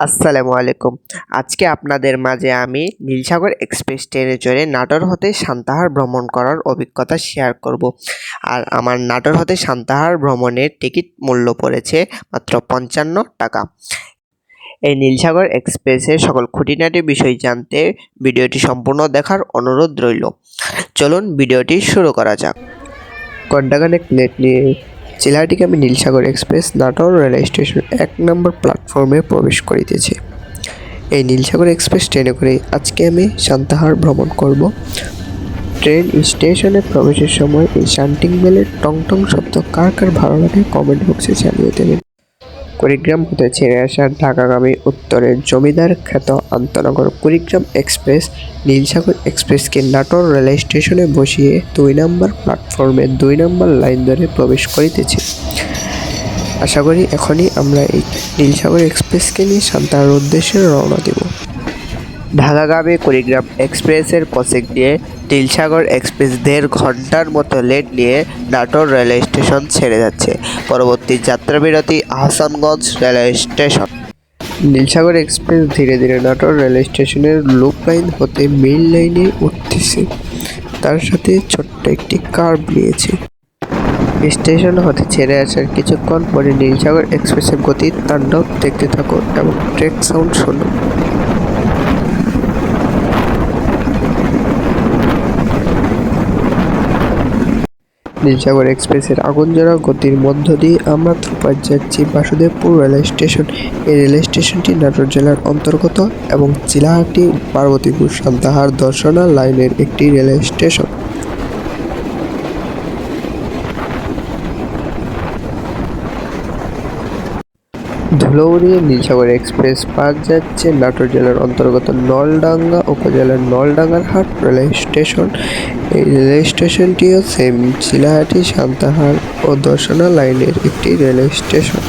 আসসালামু আলাইকুম। আজকে আপনাদের মাঝে আমি নীলসাগর এক্সপ্রেস ট্রেনে চড়ে নাটোর হতে সান্তাহার ভ্রমণ করার অভিজ্ঞতা শেয়ার করব। আর আমার নাটোর হতে সান্তাহার ভ্রমণের টিকিট মূল্য পড়েছে মাত্র পঞ্চান্ন টাকা। এই নীলসাগর এক্সপ্রেসের সকল খুঁটিনাটি বিষয় জানতে ভিডিওটি সম্পূর্ণ দেখার অনুরোধ রইল। চলুন ভিডিওটি শুরু করা যাক। ঘণ্টাখানেক নেট নিয়ে জেলাটিকে আমি Nilsagar express, Natore rail station এক নম্বর প্ল্যাটফর্মে প্রবেশ করিতেছি। এই নীলসাগর এক্সপ্রেস ট্রেনে করে আজকে আমি সান্তাহার ভ্রমণ করব। ট্রেন স্টেশনে প্রবেশের সময় এই শান্টিং বেলের টং টং শব্দ কার কার ভালো লাগে কমেন্ট বক্সে জানিয়ে দেবেন। কুড়িগ্রাম হতে ছেড়ে আসা ঢাকাগামী উত্তরের জমিদার খ্যাত আন্তনগর কুড়িগ্রাম এক্সপ্রেস, নীলসাগর এক্সপ্রেসকে নাটোর রেল স্টেশনে বসিয়ে দুই নম্বর প্ল্যাটফর্মে দুই নম্বর লাইন ধরে প্রবেশ করিতেছে। আশা করি এখনই আমরা এই নীলসাগর এক্সপ্রেসকে নিয়ে সান্তাহার উদ্দেশ্যে রওনা দেব। ঢাকাগামী কুড়িগ্রাম এক্সপ্রেসের পথে দিয়ে নীলসাগর এক্সপ্রেস দেড় ঘণ্টার মতো লেট নিয়ে নাটোর রেলওয়ে স্টেশন ছেড়ে যাচ্ছে। পরবর্তী যাত্রাবিরতি Ahsanganj railway station. Nilsagar express ধীরে ধীরে নাটোর রেলওয়ে স্টেশনের লুপ লাইন হতে মেইন লাইনে উঠতেছে। তার সাথে ছোট্ট একটি কার্ভ নিয়েছে স্টেশন হতে ছেড়ে আসার কিছুক্ষণ পরে নীলসাগর এক্সপ্রেসের গতির তাণ্ডব দেখতে থাকুন এবং ট্রেক সাউন্ড শুনুন নীলসাগর এক্সপ্রেসের আগুন আগুনজোড়া গতির মধ্য দিয়ে আমরা থ্রুপাত যাচ্ছি বাসুদেবপুর রেলওয়ে স্টেশন। এই রেলওয়ে স্টেশনটি নাটোর জেলার অন্তর্গত এবং চিলাহাটি, পার্বতীপুর, সান্তাহার, দর্শনা লাইনের একটি রেলওয়ে স্টেশন। ধুলো উড়িয়ে নীলসাগর এক্সপ্রেস পার যাচ্ছে নাটোর জেলার অন্তর্গত নলডাঙ্গা উপজেলার নলডাঙ্গার হাট রেলওয়ে স্টেশন। এই রেলওয়ে স্টেশনটিও সেম, চিলাহাটি, সান্তাহার ও দর্শনা লাইনের একটি রেলওয়ে স্টেশন।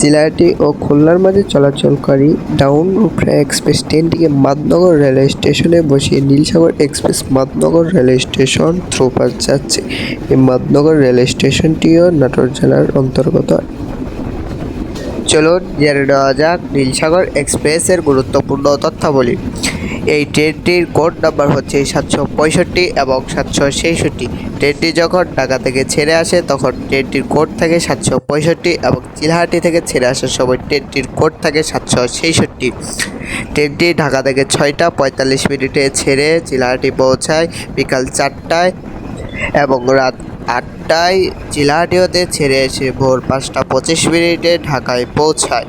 চিলাহাটি ও খুলনার মাঝে চলাচলকারী ডাউন রুফরা এক্সপ্রেস ট্রেনটিকে মাদনগর রেলওয়ে স্টেশনে বসিয়ে Nilsagar express Madnagar railway station through pass যাচ্ছে। এই মাদনগর রেলওয়ে স্টেশনটিও নাটোর জেলার অন্তর্গত চলুন জেনে নেওয়া যাক নীলসাগর এক্সপ্রেসের গুরুত্বপূর্ণ তথ্যাবলী। এই ট্রেনটির কোড নাম্বার হচ্ছে সাতশো পঁয়ষট্টি এবং সাতশো ছেষট্টি। ট্রেনটি যখন ঢাকা থেকে ছেড়ে আসে, তখন ট্রেনটির কোড থাকে সাতশো পঁয়ষট্টি এবং চিলহাটি থেকে ছেড়ে আসার সময় ট্রেনটির কোড থাকে সাতশো ছেষট্টি। ট্রেনটি ঢাকা থেকে ছয়টা পঁয়তাল্লিশ মিনিটে ছেড়ে চিলাহাটি পৌঁছায় বিকাল চারটায় এবং রাত আটটায় চিলাহাটিওতে ছেড়ে এসে ভোর পাঁচটা পঁচিশ মিনিটে ঢাকায় পৌঁছায়।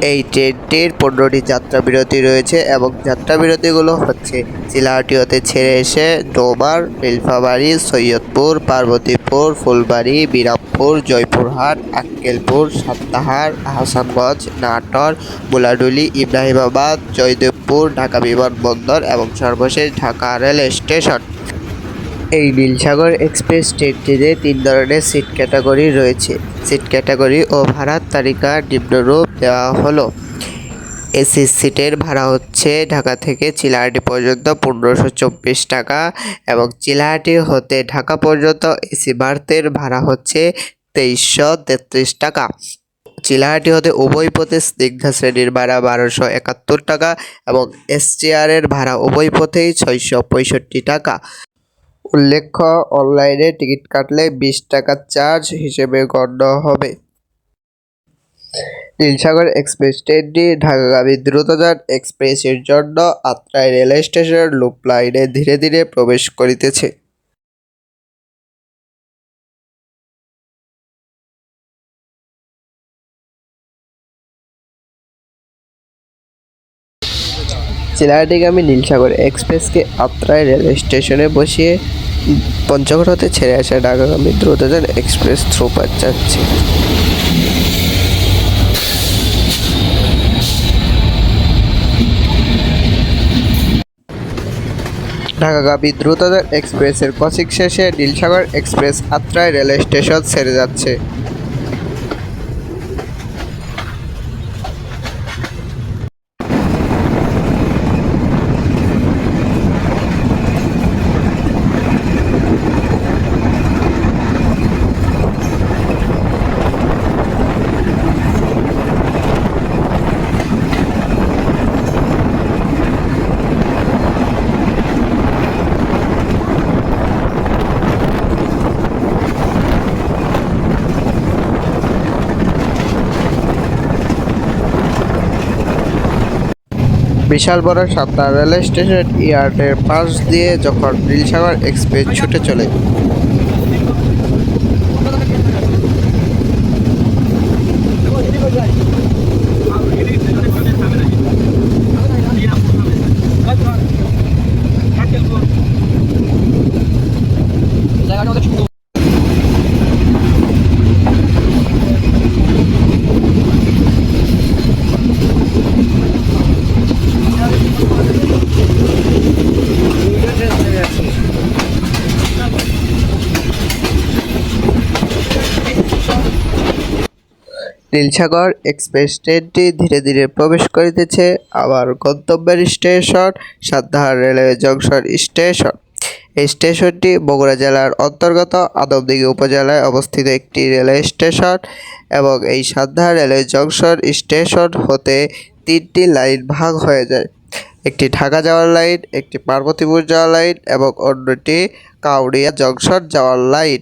এই ট্রেনটির পনেরোটি যাত্রা বিরতি রয়েছে এবং যাত্রা বিরতিগুলো হচ্ছে চিলাহাটিওতে ছেড়ে এসে ডোমার নীলফামারী, সৈয়দপুর, পার্বতীপুর, ফুলবাড়ি বিরামপুর জয়পুরহাট, আক্কেলপুর সাত্তাহার হাসানগঞ্জ নাটোর, বুলাডুলি, ইব্রাহিমাবাদ, জয়দেবপুর, ঢাকা বিমানবন্দর এবং সর্বশেষ ঢাকা রেল স্টেশন এই নীলসাগর এক্সপ্রেস ট্রেনটিতে তিন ধরনের সিট ক্যাটাগরি রয়েছে। সিট ক্যাটাগরি ও ভাড়ার তালিকা নিম্নরূপ দেওয়া হলো। এসি সিটের ভাড়া হচ্ছে ঢাকা থেকে চিলাহাটি পর্যন্ত পনেরোশো চব্বিশ টাকা এবং চিলাহাটি হতে ঢাকা পর্যন্ত এসি বার্থের ভাড়া হচ্ছে তেইশশো তেত্রিশ টাকা। চিলাহাটি হতে উভয় পথে স্নিগ্ধা শ্রেণির ভাড়া বারোশো একাত্তর টাকা এবং এসটিআরের ভাড়া উভয় পথেই ছয়শো পঁয়ষট্টি টাকা। উল্লেখ্য, অনলাইনে টিকিট কাটলে বিশ টাকা চার্জ হিসেবে গণ্য হবে। নীলসাগর এক্সপ্রেস ট্রেনটি ঢাকাগামী দ্রুতযান এক্সপ্রেসের জন্য আত্রাই রেলওয়ে স্টেশনের লুপ লাইনে ধীরে ধীরে প্রবেশ করিতেছে। চিলাহাটিগামী নীলসাগর এক্সপ্রেসকে আত্রাই রেলওয়ে স্টেশনে বসিয়ে পঞ্চগড় হতে ছেড়ে আসা ঢাকাগামী দ্রুতযান এক্সপ্রেস থ্রুপার যাচ্ছে ঢাকাগামী দ্রুতযান এক্সপ্রেসের ক্রসিং শেষে Nilsagar express Atrai railway station ছেড়ে যাচ্ছে। বিশাল বড় সাতটা রেল স্টেশন ইয়ার্ডের পাশ দিয়ে যখন নীলসাগর এক্সপ্রেস ছুটে চলে। নীলসাগর এক্সপ্রেস ট্রেনটি ধীরে ধীরে প্রবেশ করিতেছে, আবার গন্তব্যের station Santahar railway junction station. এই স্টেশনটি বগুড়া জেলার অন্তর্গত আদমদিঘি উপজেলায় অবস্থিত একটি রেলওয়ে স্টেশন এবং এই সান্তাহার রেলওয়ে জংশন স্টেশন হতে তিনটি লাইন ভাগ হয়ে যায়। একটি ঢাকা যাওয়ার লাইন, একটি পার্বতীপুর যাওয়ার লাইন এবং অন্যটি কাউড়িয়া জংশন যাওয়ার লাইন।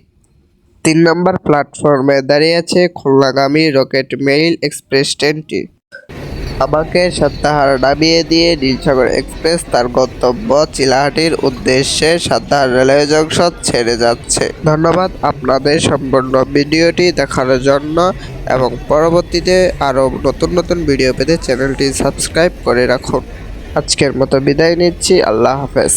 তিন নম্বর প্ল্যাটফর্মে দাঁড়িয়ে আছে খুলনাগামী রকেট মেইল এক্সপ্রেস ট্রেনটি আমাকে সত্যাহার নামিয়ে দিয়ে নীলসাগর এক্সপ্রেস তার গন্তব্য চিলাহাটির উদ্দেশ্যে সত্যাহার রেলওয়ে জংশন ছেড়ে যাচ্ছে। ধন্যবাদ আপনাদের সম্পূর্ণ ভিডিওটি দেখার জন্য এবং পরবর্তীতে আরও নতুন নতুন ভিডিও পেতে চ্যানেলটি সাবস্ক্রাইব করে রাখুন। আজকের মতো বিদায় নিচ্ছি, আল্লাহ হাফেজ।